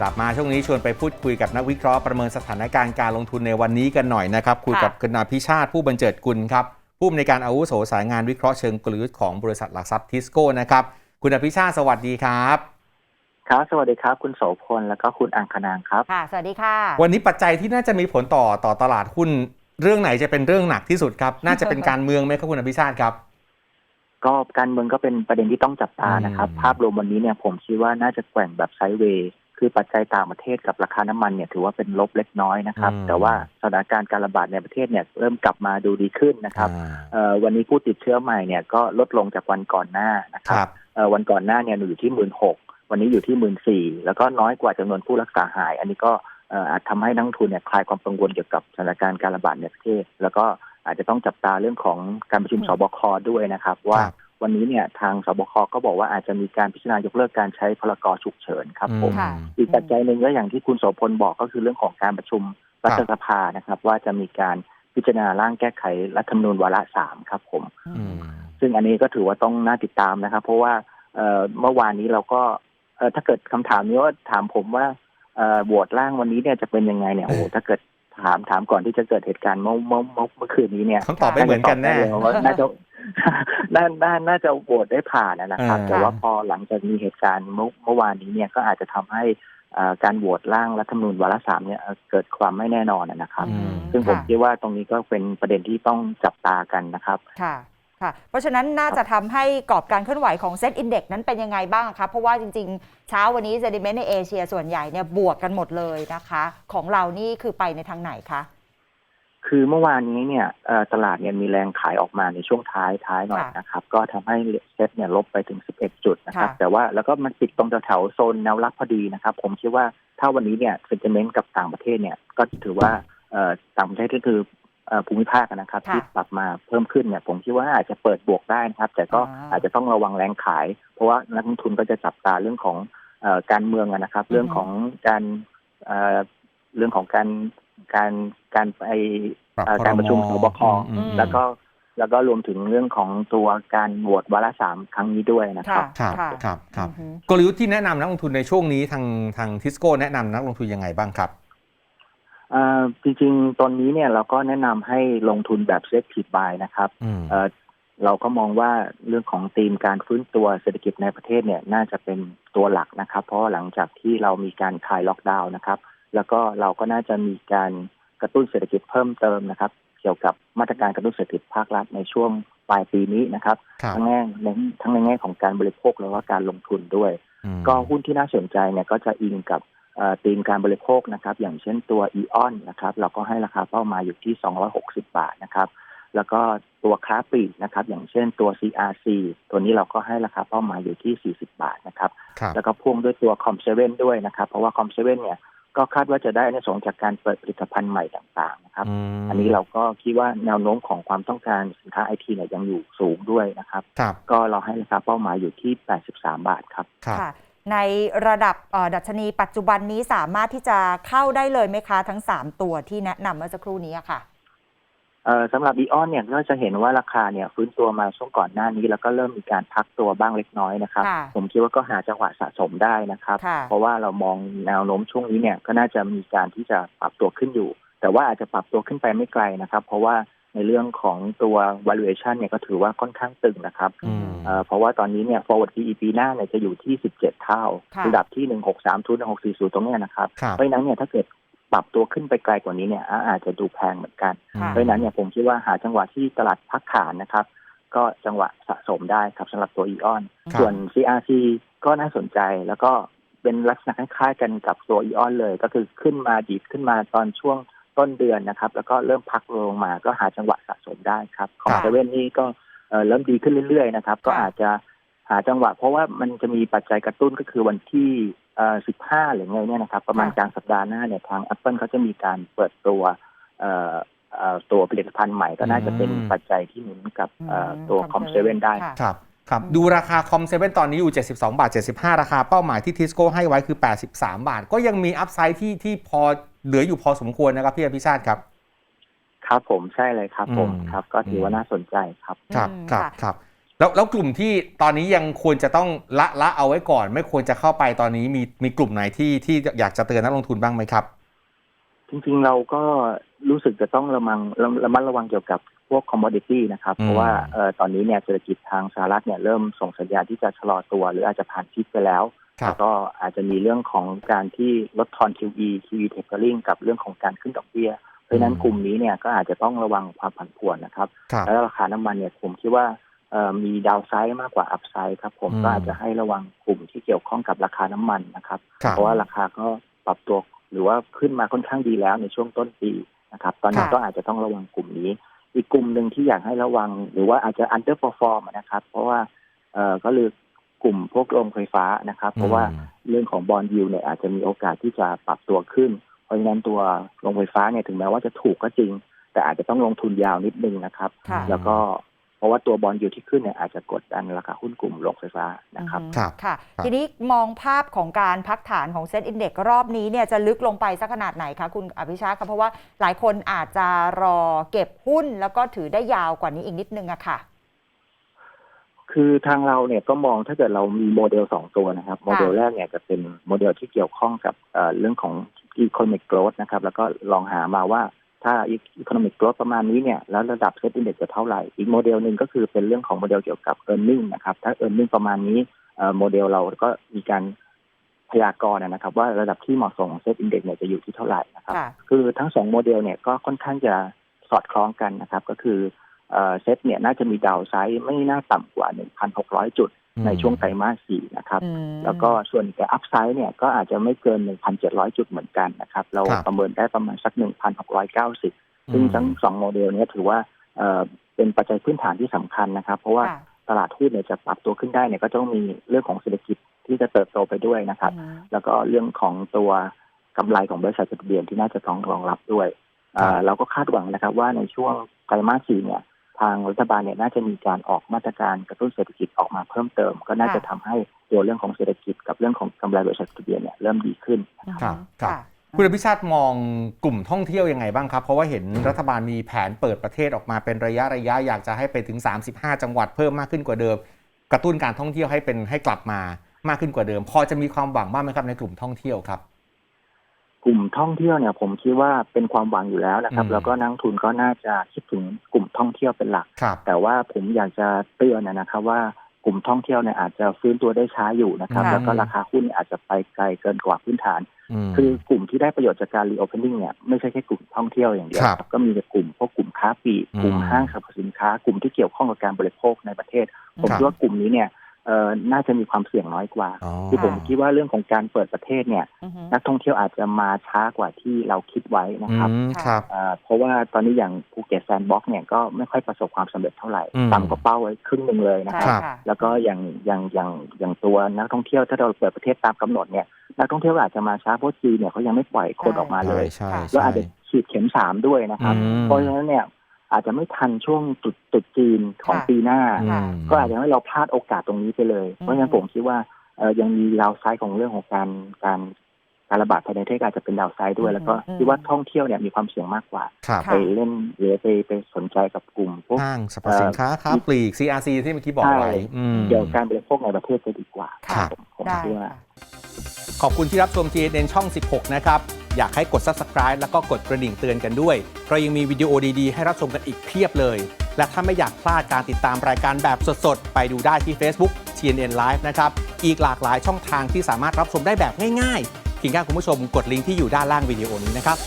กลับมาช่วงนี้ชวนไปพูดคุยกับนักวิเคราะห์ประเมินสถานการณ์การลงทุนในวันนี้กันหน่อยนะครับคุยกับคุณอาพิชาติผู้บรรเจิดกุลครับผู้อำนวยการอาวุโสสายงานวิเคราะห์เชิงกลยุทธ์ของบริษัทหลักทรัพย์ทิสโก้นะครับคุณอภิชาติสวัสดีครับครับสวัสดีครับ คุณโสพลแล้วก็คุณอังคณางครับค่ะ สวัสดีค่ะ วันนี้ปัจจัยที่น่าจะมีผลต่อต่อตลาดหุ้นเรื่องไหนจะเป็นเรื่องหนักที่สุดครับ น่าจะเป็นการเมืองไหมครับคุณอภิชาติครับ ก็การเมืองก็เป็นประเด็นที่ต้องจับตานะครับอืมภาพรวมวันนี้เนี่ยผมคิดว่าน่าจะแกว่งแบบไซด์เวย์ คือปัจจัยต่างประเทศกับราคาน้ำมันเนี่ยถือว่าเป็นลบเล็กน้อยนะครับ แต่ว่าสถานการณ์การระบาดในประเทศเนี่ยเริ่มกลับมาดูดีขึ้นนะครับอ่าเอ่อวันนี้ผู้ติดเชื้อใหม่เนี่ยก็ลดลงจากวันก่อนหน้านะคครับรับเอ่อวันก่อนหน้าเนี่ยอยู่ที่หมื่นหกวันนี้อยู่ที่หมื่นสี่แล้วก็น้อยกว่าจำนวนผู้รักษาหาย อันนี้ก็เอ่ออาจทำให้นักลงทุนเนี่ยคลายความกังวลเกี่ยวกับสถานการณ์การระบาดในประเทศ แล้วก็อาจจะต้องจับตาเรื่องของการประชุมอืมสบคด้วยนะครับ ว่าครับ วันนี้เนี่ยทางสบคก็บอกว่าอาจจะมีการพิจารณายกเลิกการใช้พลกรฉุกเฉินครับผมค่ะ อีกปัจจัยหนึ่งก็อย่างที่คุณโสพลบอกก็คือเรื่องของการประชุมรัฐสภานะครับ ว่าจะมีการพิจารณาร่างแก้ไขรัฐธรรมนูญวาระสามครับผม อืม ซึ่งอันนี้ก็ถือว่าต้องน่าติดตามนะครับ เพราะว่าเอ่อเมื่อวานนี้เราก็เอ่อถ้าเกิดคำถามนี้ว่าถามผมว่าเอ่อโหวตร่างวันนี้เนี่ยจะเป็นยังไงเนี่ยโอ้โหถ้าเกิดถามถามก่อนที่จะเกิดเหตุการณ์เมื่อเมื่อเมื่อเมื่อคืนนี้เนี่ยคำตอบไม่เหมือนกันแน่าจะตอบได้เลยว่าน่าจะ น่าน่าน่าจะโหวตได้ผ่านนะครับอ่าแต่ว่าพอหลังจากมีเหตุการณ์เมื่อเมื่อวานนี้เนี่ยก็อาจจะทำให้เอ่อการโหวตร่างรัฐธรรมนูญวาระสามเนี่ยเอ่อเกิดความไม่แน่นอนนะครับอืมซึ่งผมค่ะคิดว่าตรงนี้ก็เป็นประเด็นที่ต้องจับตากันนะครับค่ะค่ะเพราะฉะนั้นน่าจะทำให้กรอบการเคลื่อนไหวของเซ็ตอินเด็กนั้นเป็นยังไงบ้างคะเพราะว่าจริง ๆ เช้าวันนี้เซดิเมนต์ในเอเชียส่วนใหญ่เนี่ยบวกกันหมดเลยนะคะ ของเรานี่คือไปในทางไหนคะ คือเมื่อวานนี้เนี่ยเอ่อตลาดเนี่ยมีแรงขายออกมาในช่วงท้ายท้ายหน่อยค่ะนะครับ ก็ทำให้เซ็ตเนี่ยลบไปถึง 11 จุดนะครับค่ะแต่ว่าแล้วก็มันปิดตรงแถวๆโซนแนวรับพอดีนะครับ ผมคิดว่าถ้าวันนี้เนี่ยเซน t เมนต์กับต่างประเทศเนี่ยก็ถือว่าเอ่อต่างประเทศก็คือเอ่อภูมิภาคนะครับค่ะที่ปรับมาเพิ่มขึ้นเนี่ยผมคิดว่าอาจจะเปิดบวกได้นะครับ แต่ก็อ่าอาจจะต้องระวังแรงขาย เพราะว่านักลงทุนก็จะจับตาเรื่องของเอ่อการเมืองอะนะครับ เรื่องของการเอ่อเรื่องของการ การการไปปรับเอ่อคการประชุมสบคอืม แล้วก็แล้วก็รวมถึงเรื่องของตัวการโหวตวาระสามครั้งนี้ด้วยนะครับ ครับค่ะครับครับ อือฮึกลยุทธ์ที่แนะนำนักลงทุนในช่วงนี้ทางทางทิสโก้แนะนำนักลงทุนยังไงบ้างครับ เอ่อจริงๆ ตอนนี้เนี่ยเราก็แนะนำให้ลงทุนแบบเซ็ตผิดบายนะครับอืม เอ่อเราก็มองว่าเรื่องของธีมการฟื้นตัวเศรษฐกิจในประเทศเนี่ยน่าจะเป็นตัวหลักนะครับ เพราะว่าหลังจากที่เรามีการคลายล็อกดาวน์นะครับ แล้วก็เราก็น่าจะมีการกระตุ้นเศรษฐกิจเพิ่มเติมนะครับ เกี่ยวกับมาตรการกระตุ้นเศรษฐกิจภาครัฐในช่วงปลายปีนี้นะครับครับทั้งแง่ในทั้งในแง่ของการบริโภคแล้วก็การลงทุนด้วยอืมก็หุ้นที่น่าสนใจเนี่ยก็จะอิงกับเอ่อธีมการบริโภคนะครับ อย่างเช่นตัวอีออนนะครับ เราก็ให้ราคาเป้าหมายอยู่ที่ 260 บาทนะครับ แล้วก็ตัวค้าปลีกนะครับ อย่างเช่นตัว CRC ตัวนี้เราก็ให้ราคาเป้าหมายอยู่ที่ 40 บาทนะครับครับแล้วก็พ่วงด้วยตัวคอมเซเว่นด้วยนะครับ เพราะว่าคอมเซเว่นเนี่ย ก็คาดว่าจะได้ในส่วนจากการเปิดผลิตภัณฑ์ใหม่ต่างๆนะครับมอันนี้เราก็คิดว่าแนวโน้มของความต้องการสินค้าไอทีเนี่ยยังอยู่สูงด้วยนะครับครับก็เราให้ราคาเป้าหมายอยู่ที่ 83 บาทครับครับค่ะในระดับเอ่อดัชนีปัจจุบันนี้สามารถที่จะเข้าได้เลยไหมคะ ทั้ง 3 ตัวที่แนะนำเมื่อสักครู่นี้อะค่ะเอ่อ สำหรับอีออนเนี่ยก็จะเห็นว่าราคาเนี่ยฟื้นตัวมาช่วงก่อนหน้านี้ แล้วก็เริ่มมีการพักตัวบ้างเล็กน้อยนะครับค่ะผมคิดว่าก็หาจังหวะสะสมได้นะครับค่ะเพราะว่าเรามองแนวโน้มช่วงนี้เนี่ยก็น่าจะมีการที่จะปรับตัวขึ้นอยู่ แต่ว่าอาจจะปรับตัวขึ้นไปไม่ไกลนะครับ เพราะว่าในเรื่องของตัว valuation เนี่ยก็ถือว่าค่อนข้างตึงนะครับอืมเอ่อเพราะว่าตอนนี้เนี่ย forward PE ปีหน้าเนี่ยจะอยู่ที่ 17 เท่าค่ะระดับที่ 163ทุน160ตรงเนี้ยนะครับครับ เพราะฉะนั้นเนี่ยถ้าเกิด ปรับตัวขึ้นไปไกลกว่านี้เนี่ยอ่าอาจจะดูแพงเหมือนกันค่ะเพราะฉะนั้นเนี่ยผมคิดว่าหาจังหวะที่ตลาดพักฐานนะครับ ก็จังหวะสะสมได้ครับสำหรับตัวอีออนครับส่วน CRC ก็น่าสนใจแล้วก็เป็นลักษณะคล้ายๆกันกับตัวอีออนเลย ก็คือขึ้นมาดีดขึ้นมาตอนช่วงต้นเดือนนะครับ แล้วก็เริ่มพักลงมาก็หาจังหวะสะสมได้ครับ ของครับเซเว่นนี่ก็เอ่อเริ่มดีขึ้นเรื่อยๆนะครับ ก็อาจจะ หาจังหวะ เพราะว่ามันจะมีปัจจัยกระตุ้นก็คือวันที่เอ่อ15หรือไงเนี่ยนะครับ ประมาณค่ะกลางสัปดาห์หน้าเนี่ยทาง Apple เขาจะมีการเปิดตัวเอ่อเอ่อตัวผลิตภัณฑ์ใหม่ก็น่าจะเป็นอืมปัจจัยที่หนุนกับเอ่ออืมตัวคอมเซเว่นได้ค่ะครับครับอืมดูราคาคอมเซเว่นตอนนี้อยู่ 72 บาท 75 ราคาเป้าหมายที่ทิสโก้ให้ไว้คือ 83 บาท ก็ยังมีอัพไซด์ที่ที่พอเหลืออยู่พอสมควรนะครับพี่อภิชาติครับ ครับผมใช่เลยครับผมอืมครับ ก็ถือว่าน่าสนใจครับ ครับอืมครับค่ะครับ แล้วแล้วกลุ่มที่ตอนนี้ยังควรจะต้องละละเอาไว้ก่อน ไม่ควรจะเข้าไปตอนนี้มีมีกลุ่มไหนที่ที่อยากจะเตือนนักลงทุนบ้างไหมครับ จริงๆเราก็รู้สึกจะต้องระมังระระมัดระวังเกี่ยวกับพวกคอมม o ดิตี้นะครับอืมเพราะว่าเอ่อตอนนี้เนี่ยเศรษฐกิจทางสหรัฐเนี่ยเริ่มส่งสัญญาณที่จะชะลอตัวหรืออาจจะผ่านพิกไปแล้วครัแล้บวก็อาจจะมีเรื่องของการที่ลดทอน QE QE tapering กับเรื่องของการขึ้นดอกเบี้ย เพราะฉะนั้นกลุ่มนี้เนี่ยก็อาจจะต้องระวังความผันผวนนะครับ ครับ แล้วราคาน้ำมันเนี่ยผมคิดว่าเอ่อ มีดาวไซด์มากกว่าอัพไซด์ครับผมอืมก็อาจจะให้ระวังกลุ่มที่เกี่ยวข้องกับราคาน้ำมันนะครับครับ เพราะว่าราคาก็ปรับตัวหรือว่าขึ้นมาค่อนข้างดีแล้วในช่วงต้นปีนะครับ ตอนนี้ค่ะก็อาจจะต้องระวังกลุ่มนี้ อีกกลุ่มหนึ่งที่อยากให้ระวัง หรือว่าอาจจะ underperform นะครับ เพราะว่าเอ่อก็คือกลุ่มพวกโรงไฟฟ้านะครับ เพราะว่าอืมเรื่องของบอลยูเนี่ยอาจจะมีโอกาสที่จะปรับตัวขึ้น เพราะฉะนั้นตัวโรงไฟฟ้าเนี่ยถึงแม้ว่าจะถูกก็จริง แต่อาจจะต้องลงทุนยาวนิดนึงนะครับค่ะแล้วก็ เพราะว่าตัวบอลยูที่ขึ้นเนี่ยอาจจะกดดันราคาหุ้นกลุ่มโรงไฟฟ้านะครับอืมครับค่ะครับทีนี้มองภาพของการพักฐานของเซ็ตอินเด็กรอบนี้เนี่ยจะลึกลงไปสักขนาดไหนคะคุณอภิชาติคะเพราะว่าหลายคนอาจจะรอเก็บหุ้นแล้วก็ถือได้ยาวกว่านี้อีกนิดนึงอะค่ะคือทางเราเนี่ยก็มองถ้าเกิดเรามีโมเดลสองตัวนะครับ โมเดลแรกเนี่ยจะเป็นโมเดลที่เกี่ยวข้องกับเอ่อเรื่องของ economic growth นะครับ แล้วก็ลองหามาว่า ถ้า economic growth ประมาณนี้เนี่ยแล้วระดับ set index จะเท่าไหร่ อีกโมเดลหนึ่งก็คือเป็นเรื่องของโมเดลเกี่ยวกับ earning นะครับ ถ้า earning ประมาณนี้เอ่อโมเดลเราก็มีการพยากรณ์นะครับ ว่าระดับที่เหมาะสมของ set index เนี่ยจะอยู่ที่เท่าไหร่นะครับค่ะคือทั้งสองโมเดลเนี่ยก็ค่อนข้างจะสอดคล้องกันนะครับ ก็คือเอ่อเซ็ตเนี่ยน่าจะมีดาวไซด์ไม่น่าต่ำกว่า 1,600 จุด ในช่วงไตรมาส4นะครับอืมแล้วก็ส่วนแต่อัพไซด์เนี่ยก็อาจจะไม่เกิน 1,700 จุดเหมือนกันนะครับ เราครับประเมินได้ประมาณสัก 1,690 ซึ่งทั้งสองโมเดลเนี้ถือว่าเอ่อเป็นปัจจัยพื้นฐานที่สำคัญนะครับ เพราะว่าค่ะตลาดหุ้นเนี่ยจะปรับตัวขึ้นได้เนี่ยก็ต้องมีเรื่องของเศรษฐกิจที่จะเติบโตไปด้วยนะครับอืมแล้วก็เรื่องของตัวกำไรของบริษัทจดทะเบียนที่น่าจะต้องรองรับด้วยเอ่อเราก็คาดหวังนะครับว่าในช่วงไตรมาสสี่เนี่ย ทางรัฐบาลเนี่ยน่าจะมีการออกมาตรการกระตุ้นเศรษฐกิจออกมาเพิ่มเติม ก็น่าจะทำให้ตัวเรื่องของเศรษฐกิจกับเรื่องของกำไรบริษัทจดทะเบียนเนี่ยเริ่มดีขึ้นครับครับค่ะคุณอภิชาติมองกลุ่มท่องเที่ยวยังไงบ้างครับ เพราะว่าเห็นรัฐบาลมีแผนเปิดประเทศออกมาเป็นระยะระยะอยากจะให้ไปถึง 35 จังหวัดเพิ่มมากขึ้นกว่าเดิม กระตุ้นการท่องเที่ยวให้เป็นให้กลับมามากขึ้นกว่าเดิม พอจะมีความหวังบ้างไหมครับในกลุ่มท่องเที่ยวครับ กลุ่มท่องเที่ยวเนี่ย ผมคิดว่าเป็นความหวังอยู่แล้วนะครับอืมแล้วก็นักลงทุนก็น่าจะคิดถึงกลุ่มท่องเที่ยวเป็นหลักครับแต่ว่าผมอยากจะเตือนนะครับว่ากลุ่มท่องเที่ยวเนี่ยอาจจะฟื้นตัวได้ช้าอยู่นะครับค่ะแล้วก็ราคาหุ้นอาจจะไปไกลเกินกว่าพื้นฐานมคือกลุ่มที่ได้ประโยชน์จากการรีโอเพนนิ่งเนี่ยไม่ใช่แค่กลุ่มท่องเที่ยวอย่างเดียวครับครับก็มีแต่กลุ่มพวกกลุ่มค้าปลีกอืมกลุ่มห้างสรรพสินค้ากลุ่มที่เกี่ยวข้องกับการบริโภคในประเทศ ผมครับคิดว่ากลุ่มนี้เนี่ย เอ่อน่าจะมีความเสี่ยงน้อยกว่า อ๋อ คือผมคิดว่าเรื่องของการเปิดประเทศเนี่ย อือฮึนักท่องเที่ยวอาจจะมาช้ากว่าที่เราคิดไว้นะครับอืมครับ เอ่อเพราะว่าตอนนี้อย่างภูเก็ตแซนด์บ็อกซ์เนี่ยก็ไม่ค่อยประสบความสำเร็จเท่าไหร่อืม ต่ำกว่าเป้าไว้ครึ่งหนึ่งเลยนะใช่ครับ ค่ะ แล้วก็อย่างอย่างอย่างอย่างตัวนักท่องเที่ยวถ้าเราเปิดประเทศตามกำหนดเนี่ยนักท่องเที่ยวอาจจะมาช้าเพราะจีนเนี่ยเขายังไม่ปล่อยคนออกมาเลยใช่ค่ะใช่แล้วอาจจะฉีดเข็มสามด้วยนะครับ อืม เพราะฉะนั้นเนี่ย อาจจะไม่ทันช่วงตรุดตรุดจีนของค่ะปีหน้าอืมก็อาจจะทำให้เราพลาดโอกาสตรงนี้ไปเลย เพราะฉะนั้นผมคิดว่าเอ่อยังมีดาวไซด์ของเรื่องของการการการระบาดภายในประเทศอาจจะเป็นดาวไซด์ด้วย แล้วก็อืมคิดว่าท่องเที่ยวเนี่ยมีความเสี่ยงมากกว่าครับค่ะไปเล่นหรือไปไปสนใจกับกลุ่มพวกห้างสรรพสินค้าค้าปลีก CRC ที่เมื่อกี้บอกไว้อืมเกี่ยวกับการบริโภคในประเทศจะดีกว่าครับผมผมได้คิดว่าค่ะขอบคุณที่รับชม GNN ช่อง 16 นะครับอยากให้กด Subscribe แล้วก็กดกระดิ่งเตือนกันด้วย เรายังมีวิดีโอดีๆ ให้รับชมกันอีกเพียบเลย และถ้าไม่อยากพลาดการติดตามรายการแบบสดๆ ไปดูได้ที่ Facebook TNN Live นะครับ อีกหลากหลายช่องทางที่สามารถรับชมได้แบบง่ายๆเพียงแค่คุณผู้ชมกดลิงก์ที่อยู่ด้านล่างวิดีโอนี้นะครับ